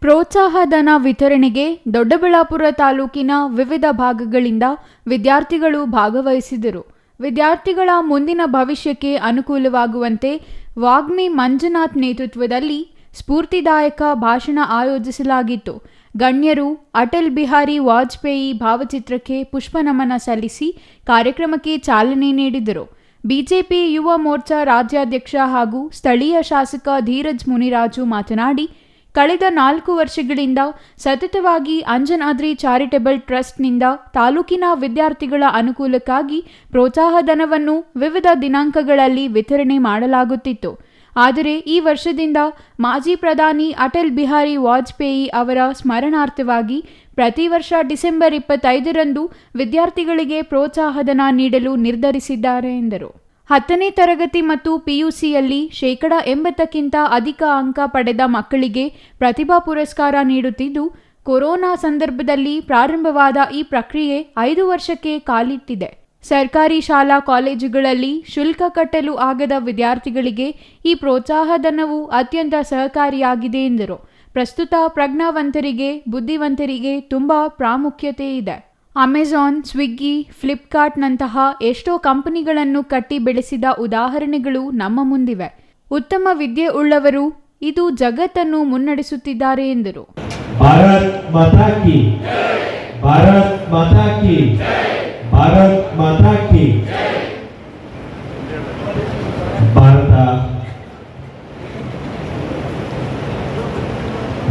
ಪ್ರೋತ್ಸಾಹಧನ ವಿತರಣೆಗೆ ದೊಡ್ಡಬಳ್ಳಾಪುರ ತಾಲೂಕಿನ ವಿವಿಧ ಭಾಗಗಳಿಂದ ವಿದ್ಯಾರ್ಥಿಗಳು ಭಾಗವಹಿಸಿದರು. ವಿದ್ಯಾರ್ಥಿಗಳ ಮುಂದಿನ ಭವಿಷ್ಯಕ್ಕೆ ಅನುಕೂಲವಾಗುವಂತೆ ವಾಗ್ಮಿ ಮಂಜುನಾಥ್ ನೇತೃತ್ವದಲ್ಲಿ ಸ್ಫೂರ್ತಿದಾಯಕ ಭಾಷಣ ಆಯೋಜಿಸಲಾಗಿತ್ತು. ಗಣ್ಯರು ಅಟಲ್ ಬಿಹಾರಿ ವಾಜಪೇಯಿ ಭಾವಚಿತ್ರಕ್ಕೆ ಪುಷ್ಪನಮನ ಸಲ್ಲಿಸಿ ಕಾರ್ಯಕ್ರಮಕ್ಕೆ ಚಾಲನೆ ನೀಡಿದರು. ಬಿಜೆಪಿ ಯುವ ಮೋರ್ಚಾ ರಾಜ್ಯಾಧ್ಯಕ್ಷ ಹಾಗೂ ಸ್ಥಳೀಯ ಶಾಸಕ ಧೀರಜ್ ಮುನಿರಾಜು ಮಾತನಾಡಿ, ಕಳೆದ ನಾಲ್ಕು ವರ್ಷಗಳಿಂದ ಸತತವಾಗಿ ಅಂಜನಾದ್ರಿ ಚಾರಿಟಬಲ್ ಟ್ರಸ್ಟ್ನಿಂದ ತಾಲೂಕಿನ ವಿದ್ಯಾರ್ಥಿಗಳ ಅನುಕೂಲಕ್ಕಾಗಿ ಪ್ರೋತ್ಸಾಹಧನವನ್ನು ವಿವಿಧ ದಿನಾಂಕಗಳಲ್ಲಿ ವಿತರಣೆ ಮಾಡಲಾಗುತ್ತಿತ್ತು. ಆದರೆ ಈ ವರ್ಷದಿಂದ ಮಾಜಿ ಪ್ರಧಾನಿ ಅಟಲ್ ಬಿಹಾರಿ ವಾಜಪೇಯಿ ಅವರ ಸ್ಮರಣಾರ್ಥವಾಗಿ ಪ್ರತಿ ವರ್ಷ ಡಿಸೆಂಬರ್ ಇಪ್ಪತ್ತೈದರಂದು ವಿದ್ಯಾರ್ಥಿಗಳಿಗೆ ಪ್ರೋತ್ಸಾಹಧನ ನೀಡಲು ನಿರ್ಧರಿಸಿದ್ದಾರೆ ಎಂದರು. ಹತ್ತನೇ ತರಗತಿ ಮತ್ತು ಪಿಯುಸಿಯಲ್ಲಿ ಶೇಕಡ ಎಂಬತ್ತಕ್ಕಿಂತ ಅಧಿಕ ಅಂಕ ಪಡೆದ ಮಕ್ಕಳಿಗೆ ಪ್ರತಿಭಾ ಪುರಸ್ಕಾರ ನೀಡುತ್ತಿದ್ದು, ಕೊರೋನಾ ಸಂದರ್ಭದಲ್ಲಿ ಪ್ರಾರಂಭವಾದ ಈ ಪ್ರಕ್ರಿಯೆ ಐದು ವರ್ಷಕ್ಕೆ ಕಾಲಿಟ್ಟಿದೆ. ಸರ್ಕಾರಿ ಶಾಲಾ ಕಾಲೇಜುಗಳಲ್ಲಿ ಶುಲ್ಕ ಕಟ್ಟಲು ಆಗದ ವಿದ್ಯಾರ್ಥಿಗಳಿಗೆ ಈ ಪ್ರೋತ್ಸಾಹಧನವು ಅತ್ಯಂತ ಸಹಕಾರಿಯಾಗಿದೆ ಎಂದರು. ಪ್ರಸ್ತುತ ಪ್ರಜ್ಞಾವಂತರಿಗೆ, ಬುದ್ಧಿವಂತರಿಗೆ ತುಂಬ ಪ್ರಾಮುಖ್ಯತೆ ಇದೆ. ಅಮೆಜಾನ್, ಸ್ವಿಗ್ಗಿ, ಫ್ಲಿಪ್ಕಾರ್ಟ್ನಂತಹ ಎಷ್ಟೋ ಕಂಪನಿಗಳನ್ನು ಕಟ್ಟಿ ಬೆಳೆಸಿದ ಉದಾಹರಣೆಗಳು ನಮ್ಮ ಮುಂದಿವೆ. ಉತ್ತಮ ವಿದ್ಯೆ ಉಳ್ಳವರು ಇದು ಜಗತ್ತನ್ನು ಮುನ್ನಡೆಸುತ್ತಿದ್ದಾರೆ ಎಂದರು. ಭಾರತ್ ಮಾತಾ ಕಿ ಭಾರತ್ ಮಾತಾ ಕಿ ಭಾರತ್ ಮಾತಾಕಿ. ಭಾರತ.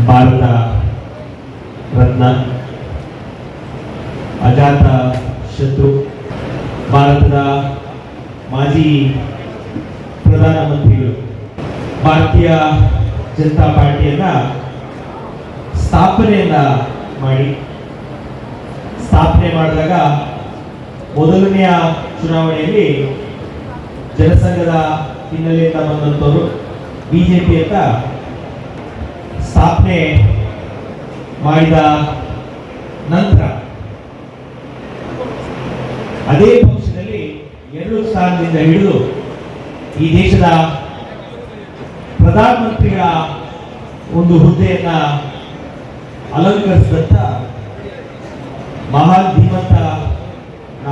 ಭಾರತ. ರತ್ನ. ಅಜಾತ ಶತ್ರು. ಭಾರತದ ಮಾಜಿ ಪ್ರಧಾನಮಂತ್ರಿಗಳು ಭಾರತೀಯ ಜನತಾ ಪಾರ್ಟಿಯನ್ನ ಸ್ಥಾಪನೆಯನ್ನ ಮಾಡಿ. ಸ್ಥಾಪನೆ ಮಾಡಿದಾಗ ಮೊದಲನೆಯ ಚುನಾವಣೆಯಲ್ಲಿ ಜನಸಂಘದ ಹಿನ್ನೆಲೆಯಿಂದ ಬಂದಂಥವರು ಅಂತ ಸ್ಥಾಪನೆ ಮಾಡಿದ ನಂತರ ಅದೇ ಪಕ್ಷದಲ್ಲಿ ಎರಡು ಸ್ಥಾನದಿಂದ ಹಿಡಿದು ಈ ದೇಶದ ಪ್ರಧಾನಮಂತ್ರಿಗಳ ಒಂದು ಹುದ್ದೆಯನ್ನು ಅಲಂಕರಿಸಿದಂತ ಮಹಾನ್ ಧೀಮಂತ